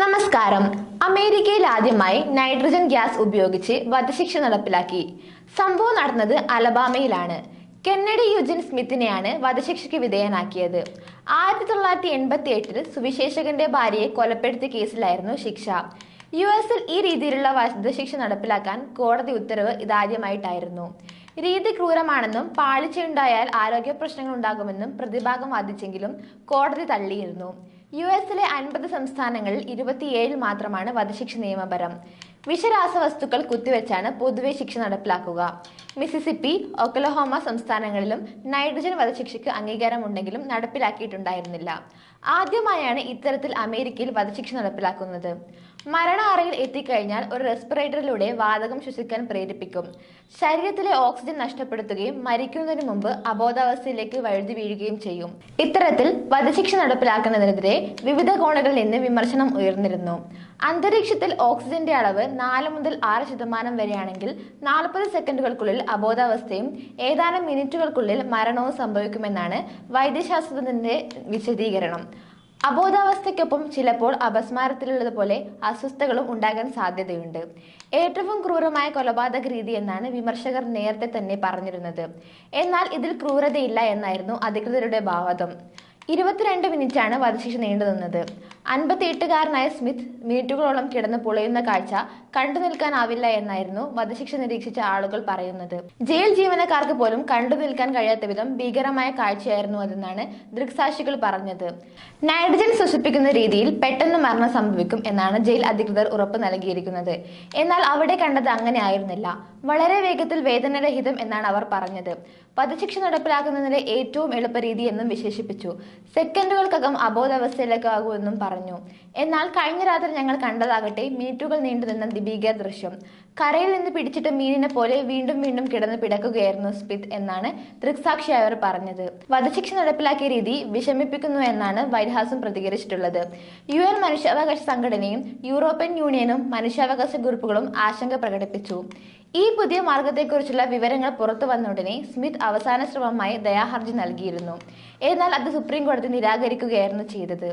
നമസ്കാരം. അമേരിക്കയിൽ ആദ്യമായി നൈട്രജൻ ഗ്യാസ് ഉപയോഗിച്ച് വധശിക്ഷ നടപ്പിലാക്കി. സംഭവം നടന്നത് അലബാമയിലാണ്. കെന്നഡി യുജിൻ സ്മിത്തിനെയാണ് വധശിക്ഷയ്ക്ക് വിധേയനാക്കിയത്. ആയിരത്തി തൊള്ളായിരത്തി എൺപത്തി എട്ടിൽ സുവിശേഷകന്റെ ഭാര്യയെ കൊലപ്പെടുത്തിയ കേസിലായിരുന്നു ശിക്ഷ. യു എസിൽ ഈ രീതിയിലുള്ള വധശിക്ഷ നടപ്പിലാക്കാൻ കോടതി ഉത്തരവ് ഇതാദ്യമായിട്ടായിരുന്നു. രീതി ക്രൂരമാണെന്നും പാളിച്ചയുണ്ടായാൽ ആരോഗ്യ പ്രശ്നങ്ങൾ ഉണ്ടാകുമെന്നും പ്രതിഭാഗം വാദിച്ചെങ്കിലും കോടതി തള്ളിയിരുന്നു. യു എസിലെ അൻപത് സംസ്ഥാനങ്ങളിൽ ഇരുപത്തിയേഴിൽ മാത്രമാണ് വധശിക്ഷ നിയമപരം. വിഷരാസവസ്തുക്കൾ കുത്തിവെച്ചാണ് പൊതുവെ ശിക്ഷ നടപ്പിലാക്കുക. മിസിസിപ്പി ഒക്കലഹോമ സംസ്ഥാനങ്ങളിലും നൈട്രജൻ വധശിക്ഷയ്ക്ക് അംഗീകാരമുണ്ടെങ്കിലും നടപ്പിലാക്കിയിട്ടുണ്ടായിരുന്നില്ല. ആദ്യമായാണ് ഇത്തരത്തിൽ അമേരിക്കയിൽ വധശിക്ഷ നടപ്പിലാക്കുന്നത്. മരണ അറയിൽ എത്തിക്കഴിഞ്ഞാൽ ഒരു റെസ്പിറേറ്ററിലൂടെ വാതകം ശ്വസിക്കാൻ പ്രേരിപ്പിക്കും. ശരീരത്തിലെ ഓക്സിജൻ നഷ്ടപ്പെടുത്തുകയും മരിക്കുന്നതിന് മുമ്പ് അബോധാവസ്ഥയിലേക്ക് വഴുതി വീഴുകയും ചെയ്യും. ഇത്തരത്തിൽ വധശിക്ഷ നടപ്പിലാക്കുന്നതിനെതിരെ വിവിധ കോണുകളിൽ നിന്ന് വിമർശനം ഉയർന്നിരുന്നു. അന്തരീക്ഷത്തിൽ ഓക്സിജന്റെ അളവ് നാല് മുതൽ ആറ് ശതമാനം വരെയാണെങ്കിൽ നാൽപ്പത് സെക്കൻഡുകൾക്കുള്ളിൽ അബോധാവസ്ഥയും ഏതാനും മിനിറ്റുകൾക്കുള്ളിൽ മരണവും സംഭവിക്കുമെന്നാണ് വൈദ്യശാസ്ത്രത്തിന്റെ വിശദീകരണം. അബോധാവസ്ഥയ്ക്കൊപ്പം ചിലപ്പോൾ അപസ്മാരത്തിലുള്ളതുപോലെ അസ്വസ്ഥതകളും ഉണ്ടാകാൻ സാധ്യതയുണ്ട്. ഏറ്റവും ക്രൂരമായ കൊലപാതക രീതി എന്നാണ് വിമർശകർ നേരത്തെ തന്നെ പറഞ്ഞിരുന്നത്. എന്നാൽ ഇതിൽ ക്രൂരതയില്ല എന്നായിരുന്നു അധികൃതരുടെ ഭാവതം ഇരുപത്തിരണ്ട് മിനിറ്റാണ് വധശിക്ഷ നീണ്ടുനിന്നത്. അൻപത്തി എട്ടുകാരനായ സ്മിത്ത് മിനിറ്റുകളോളം കിടന്ന് പുളയുന്ന കാഴ്ച കണ്ടു നിൽക്കാനാവില്ല എന്നായിരുന്നു വധശിക്ഷ നിരീക്ഷിച്ച ആളുകൾ പറയുന്നത്. ജയിൽ ജീവനക്കാർക്ക് പോലും കണ്ടു നിൽക്കാൻ കഴിയാത്ത വിധം ഭീകരമായ കാഴ്ചയായിരുന്നു അതെന്നാണ് ദൃക്സാക്ഷികൾ പറഞ്ഞത്. നൈട്രജൻ ശ്വസിപ്പിക്കുന്ന രീതിയിൽ പെട്ടെന്ന് മരണം സംഭവിക്കും എന്നാണ് ജയിൽ അധികൃതർ ഉറപ്പ് നൽകിയിരിക്കുന്നത്. എന്നാൽ അവിടെ കണ്ടത് അങ്ങനെ ആയിരുന്നില്ല. വളരെ വേഗത്തിൽ വേദനരഹിതം എന്നാണ് അവർ പറഞ്ഞത്. വധശിക്ഷ നടപ്പിലാക്കുന്നതിന്റെ ഏറ്റവും എളുപ്പ രീതി എന്നും വിശേഷിപ്പിച്ചു. സെക്കൻഡുകൾക്കകം അബോധാവസ്ഥയിലേക്കാകുമെന്നും പറഞ്ഞു. എന്നാൽ കഴിഞ്ഞ രാത്രി ഞങ്ങൾ കണ്ടതാകട്ടെ മിനിറ്റുകൾ നീണ്ടുനിന്ന ഭീകര ദൃശ്യം. കരയിൽ നിന്ന് പിടിച്ചിട്ട് മീനിനെ പോലെ വീണ്ടും വീണ്ടും കിടന്ന് പിടക്കുകയായിരുന്നു സ്മിത്ത് എന്നാണ് ദൃക്സാക്ഷിയായവർ പറഞ്ഞത്. വധശിക്ഷ നടപ്പിലാക്കിയ രീതി വിഷമിപ്പിക്കുന്നു എന്നാണ് വൈറ്റ് ഹൗസും പ്രതികരിച്ചിട്ടുള്ളത്. യു എൻ മനുഷ്യാവകാശ സംഘടനയും യൂറോപ്യൻ യൂണിയനും മനുഷ്യാവകാശ ഗ്രൂപ്പുകളും ആശങ്ക പ്രകടിപ്പിച്ചു. ഈ പുതിയ മാർഗത്തെക്കുറിച്ചുള്ള വിവരങ്ങൾ പുറത്തു വന്ന ഉടനെ സ്മിത്ത് അവസാന ശ്രമമായി ദയാഹർജി നൽകിയിരുന്നു. എന്നാൽ അത് സുപ്രീം കോടതി നിരാകരിക്കുകയായിരുന്നു ചെയ്തത്.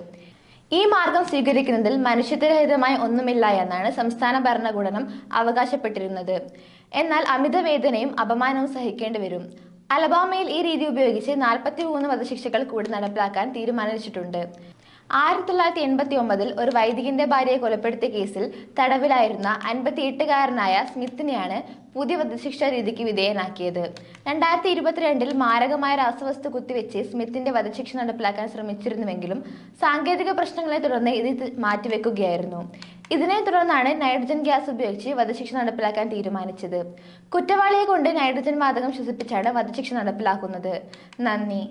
ഈ മാർഗം സ്വീകരിക്കുന്നതിൽ മനുഷ്യത്വരഹിതമായ ഒന്നുമില്ല എന്നാണ് സംസ്ഥാന ഭരണകൂടം അവകാശപ്പെട്ടിരുന്നത്. എന്നാൽ അമിത വേദനയും അപമാനവും സഹിക്കേണ്ടി വരും. അലബാമയിൽ ഈ രീതി ഉപയോഗിച്ച് നാൽപ്പത്തി മൂന്ന് വധശിക്ഷകൾ കൂടി നടപ്പിലാക്കാൻ തീരുമാനിച്ചിട്ടുണ്ട്. ആയിരത്തി തൊള്ളായിരത്തി എൺപത്തി ഒമ്പതിൽ ഒരു വൈദികന്റെ ഭാര്യയെ കൊലപ്പെടുത്തിയ കേസിൽ തടവിലായിരുന്ന അൻപത്തി എട്ടുകാരനായ സ്മിത്തിനെയാണ് പുതിയ വധശിക്ഷ രീതിക്ക് വിധേയനാക്കിയത്. രണ്ടായിരത്തി ഇരുപത്തിരണ്ടിൽ മാരകമായ രാസവസ്തു കുത്തിവെച്ച് സ്മിത്തിന്റെ വധശിക്ഷ നടപ്പിലാക്കാൻ ശ്രമിച്ചിരുന്നുവെങ്കിലും സാങ്കേതിക പ്രശ്നങ്ങളെ തുടർന്ന് ഇത് മാറ്റിവെക്കുകയായിരുന്നു. ഇതിനെ തുടർന്നാണ് നൈട്രജൻ ഗ്യാസ് ഉപയോഗിച്ച് വധശിക്ഷ നടപ്പിലാക്കാൻ തീരുമാനിച്ചത്. കുറ്റവാളിയെ കൊണ്ട് നൈട്രജൻ വാതകം ശ്വസിപ്പിച്ചാണ് വധശിക്ഷ നടപ്പിലാക്കുന്നത്. നന്ദി.